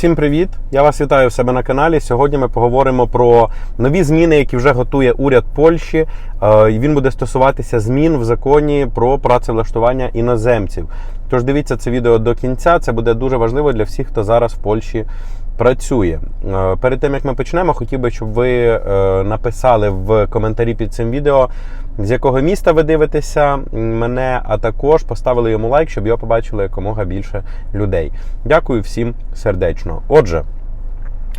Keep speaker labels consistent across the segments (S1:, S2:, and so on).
S1: Всім привіт! Я вас вітаю в себе на каналі. Сьогодні ми поговоримо про нові зміни, які вже готує уряд Польщі. Е, Він буде стосуватися змін в законі про працевлаштування іноземців. Тож дивіться це відео до кінця. Це буде дуже важливо для всіх, хто зараз в Польщі працює. Е, Перед тим як ми почнемо, хотів би, щоб ви е, написали в коментарі під цим відео, з якого міста ви дивитеся мене, а також поставили йому лайк, щоб його побачили якомога більше людей. Дякую всім сердечно. Отже,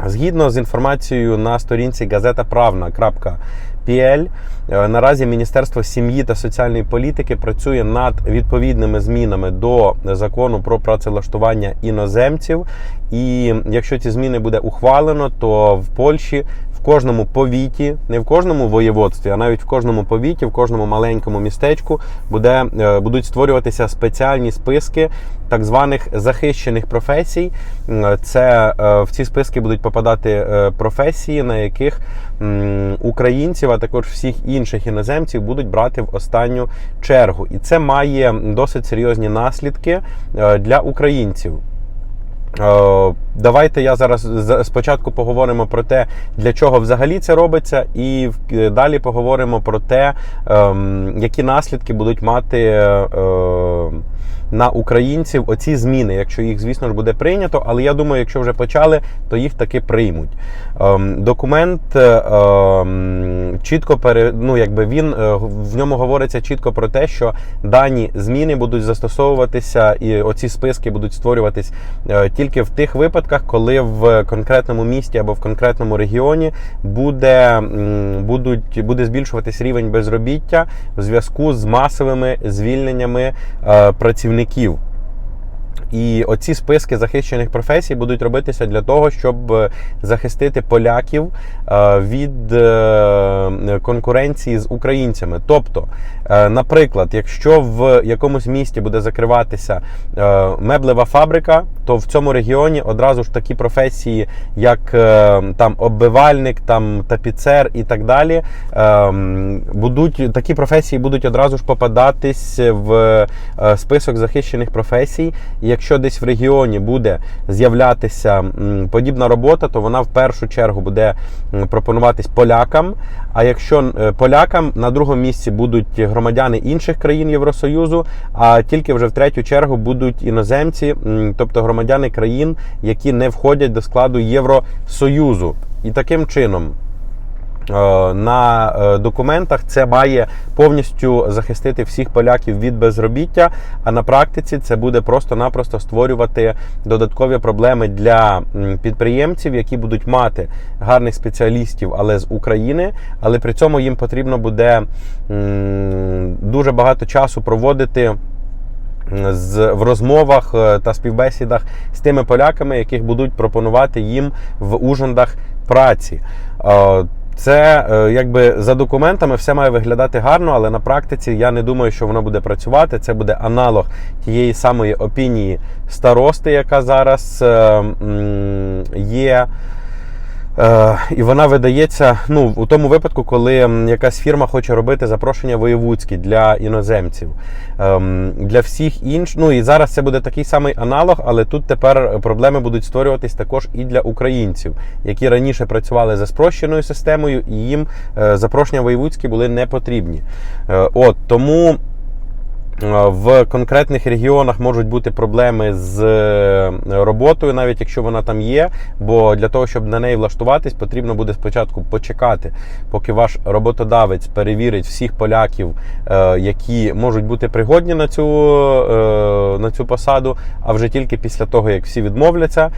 S1: згідно з інформацією на сторінці газетаправна.pl, е, наразі Міністерство сім'ї та соціальної політики працює над відповідними змінами до закону про працевлаштування іноземців. І якщо ці зміни буде ухвалено, то в Польщі в кожному повіті, не в кожному воєводстві, а навіть в кожному повіті, в кожному маленькому містечку буде, е, будуть створюватися спеціальні списки так званих захищених професій. Це е, в ці списки будуть попадати е, професії, на яких українців, а також всіх інших іноземців будуть брати в останню чергу. І це має досить серйозні наслідки е, для українців. Давайте я зараз спочатку поговоримо про те, для чого взагалі це робиться, і далі поговоримо про те, ем, які наслідки будуть мати на українців оці зміни, якщо їх, звісно ж, буде прийнято. Але я думаю, якщо вже почали, то їх таки приймуть. Ем, Документ е, ем, чітко пере, ну, якби він е, в ньому говориться чітко про те, що дані зміни будуть застосовуватися, і оці списки будуть створюватись е, тільки в тих випадках, коли в конкретному місті або в конкретному регіоні буде, будуть, буде збільшуватись рівень безробіття в зв'язку з масовими звільненнями е, працівників. І оці списки захищених професій будуть робитися для того, щоб захистити поляків від е, конкуренції з українцями. Тобто, е, наприклад, якщо в якомусь місті буде закриватися е, меблева фабрика, то в цьому регіоні одразу ж такі професії, як е, там оббивальник, там тапіцер і так далі, е, будуть такі професії будуть одразу ж попадатись в е, список захищених професій. І якщо десь в регіоні буде з'являтися подібна робота, то вона в першу чергу буде пропонуватись полякам. А якщо е, полякам на другому місці будуть громадяни інших країн Євросоюзу, а тільки вже в третю чергу будуть іноземці, тобто громадяни країн, які не входять до складу Євросоюзу. І таким чином. Е, На е, документах це має повністю захистити всіх поляків від безробіття, а на практиці це буде просто-напросто створювати додаткові проблеми для підприємців, які будуть мати гарних спеціалістів, але з України. Але при цьому їм потрібно буде дуже багато часу проводити з, в розмовах е, та співбесідах з тими поляками, яких будуть пропонувати їм в ужандах праці. Це е, якби за документами все має виглядати гарно, але на практиці я не думаю, що воно буде працювати. Це буде аналог тієї самої опінії старости, яка зараз е, є. Е, і вона видається ну, у тому випадку, коли якась фірма хоче робити запрошення воєвудські для іноземців. Ем, Для всіх інших, ну і зараз це буде такий самий аналог, але тут тепер проблеми будуть створюватись також і для українців, які раніше працювали за спрощеною системою, і їм е, запрошення воєвудські були не потрібні. Е, От тому. В конкретних регіонах можуть бути проблеми з е, роботою, навіть якщо вона там є. Бо для того, щоб на неї влаштуватись, потрібно буде спочатку почекати, поки ваш роботодавець перевірить всіх поляків, е, які можуть бути пригодні на цю, е, на цю посаду. А вже тільки після того, як всі відмовляться,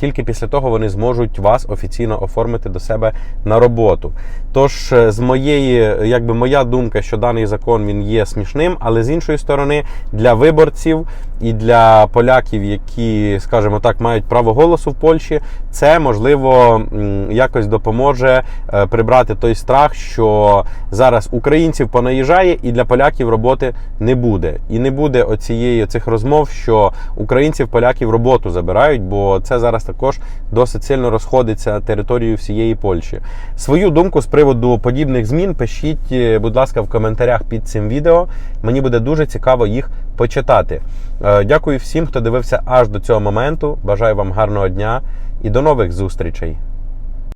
S1: тільки після того вони зможуть вас офіційно оформити до себе на роботу. Тож, з моєї, якби моя думка, що даний закон він є смішним, але з іншої сторони, для виборців і для поляків, які, скажімо так, мають право голосу в Польщі, це можливо якось допоможе е, прибрати той страх, що зараз українців понаїжджає, і для поляків роботи не буде. І не буде оцієї цих розмов, що українців поляків роботу забирають, бо це зараз також досить сильно розходиться територією всієї Польщі. Свою думку з приводу подібних змін пишіть, е, будь ласка, в коментарях під цим відео. Мені Мені буде дуже цікаво їх почитати. Е, Дякую всім, хто дивився аж до цього моменту. Бажаю вам гарного дня і до нових зустрічей.